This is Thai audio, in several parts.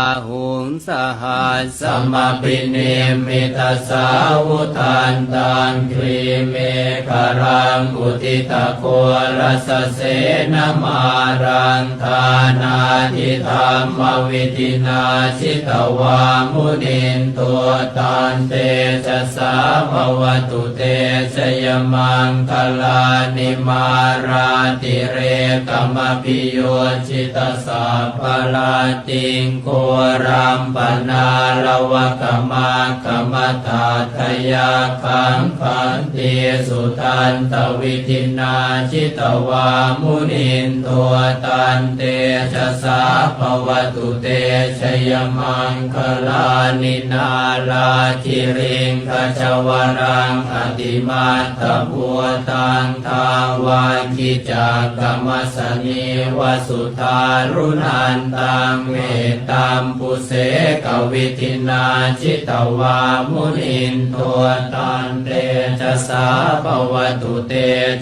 อาหุงสหัสสสัมปิเนมิตาสาวุทานตังครีเมฆรังอุทิตะโครัสเสนมารังทานาทิธรรมวิธินาชิตวามุนินตัวตันเตชะสาภวตุเตชยมังคลานิมาราติเรกมปิโยชิตสัพพลาติงโกรัมปนาลวะกมาคมตาทยาขังขันติสุทันตวิธินาชิตวามุนินตัวตันเตชะสาภวตุเตชยมังคลานินาลาคิริงขจวรังอติมาตพัวตังทาวาคิจากรรมสนีวสุทารุนันตังเมตตามปุเสกวิธินาชิตวามุนินตัวตันเตชะสาภวตุเต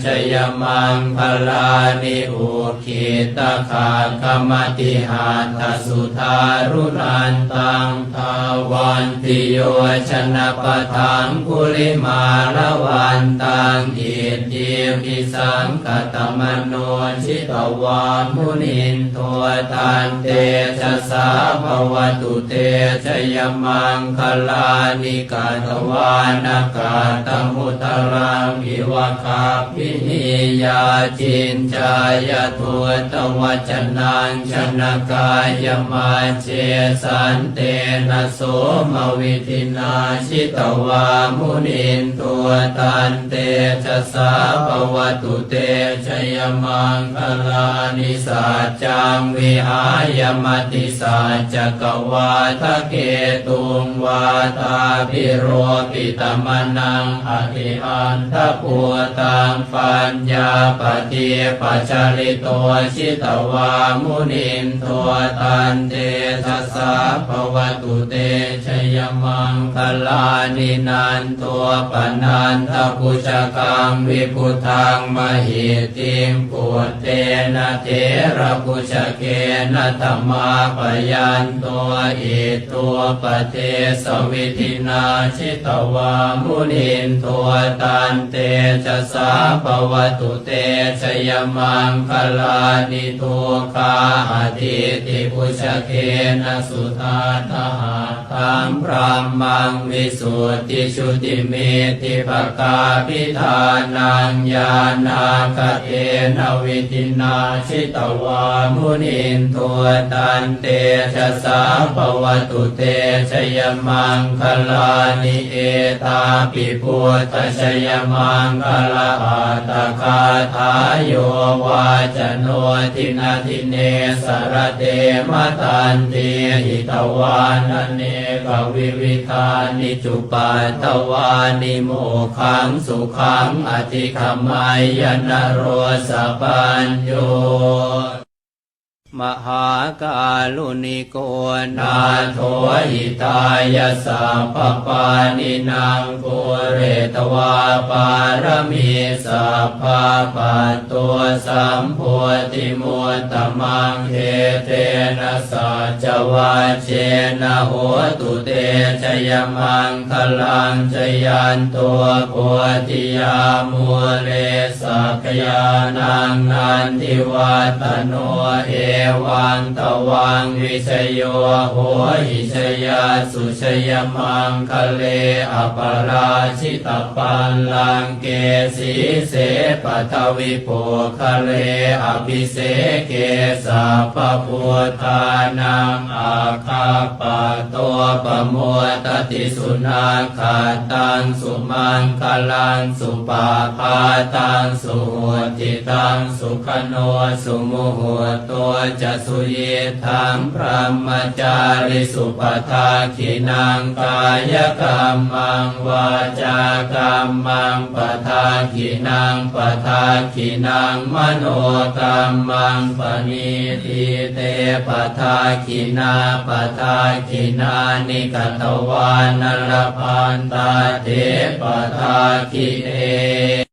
ชยมังคลานิอุคิตาขากรรมติหาทสุทารุนันตังทาวันติโยชนะปะทังกุลิมาละวันตังอิทิปิสังกตมโนชิตวามุนินตัวตันเตชะสาภวตุเตชยมังคลานิกาตวานากาตมุตรังอิวะคาพินิยาจินจายทัวตวัจนังชนะกายมาเจสันเตนะโสมวิธินาชิตวามุนินตัวตันเตชะสาภวตุเตชยมังคลานิสัจจังวิหายมติสัจจกวาทะเกตุงวาตาพิโรปิตมนังอธิอันทปัวตังปัญญาปฏิปัจจริโตชิตวามุนินตัวตันเตชะสาภวตุเตชยมังคลานินันตัวปนันทปุจกังวิพุทังมหิติงปุตเตนะเทระปุจเกนะธรรมาปยันตัวอิตัวปเทสวิธินาชิตวามุนินตัวตันเตชะสาภวตุเตชยมังคลานิทุคาอธิติปุจเกนะสุทาทหาทังพรามังวิสุทธิชุติเมติปกาพิธานังญาณากเตนวิธินาชิตวามุนินตัวตันเตชะสาภวตุเตชยมังคลานิเอตาปิพุทธชยมังคลาอัตคาทายโยวาจโนทินาทิเนสรเตมตันเตหิตวานเนกวิวิธานิจุปัตตวานิโมขังสุขังอธิคมายนโรสปัญโย มหากาลุนิโกนาโทหิตายสัพพปานินางปุเรตวาปารมีสัพพะปัตตัวสัมโพธิมุตตมังเทเตนะสัจวาเจนะโหตุเตชยมังคลังชยันตัวโพธิยามุเลสักยานังนันทิวัตโนเอวังตวังวิชโยโหหิชยาสุชยมังคะเลอปราชิตปัลลังเกสีเสปัทวิโภคะเลอภิเสเกสัพพุทธานังอาคาปะตัวปะโมตติสุนาคาตังสุมังคลังสุปาพาตังสุโหติตังสุขโนสุโมโหตัวจะสุเยทังพระมจาริสุปทาขินังกายกรรมังวาจากรรมังปทาขินังปทาขินังมโนกรรมังปณิทิเตปทาขินาปทาขินานิกตวานรพันตาเทปทาขิเน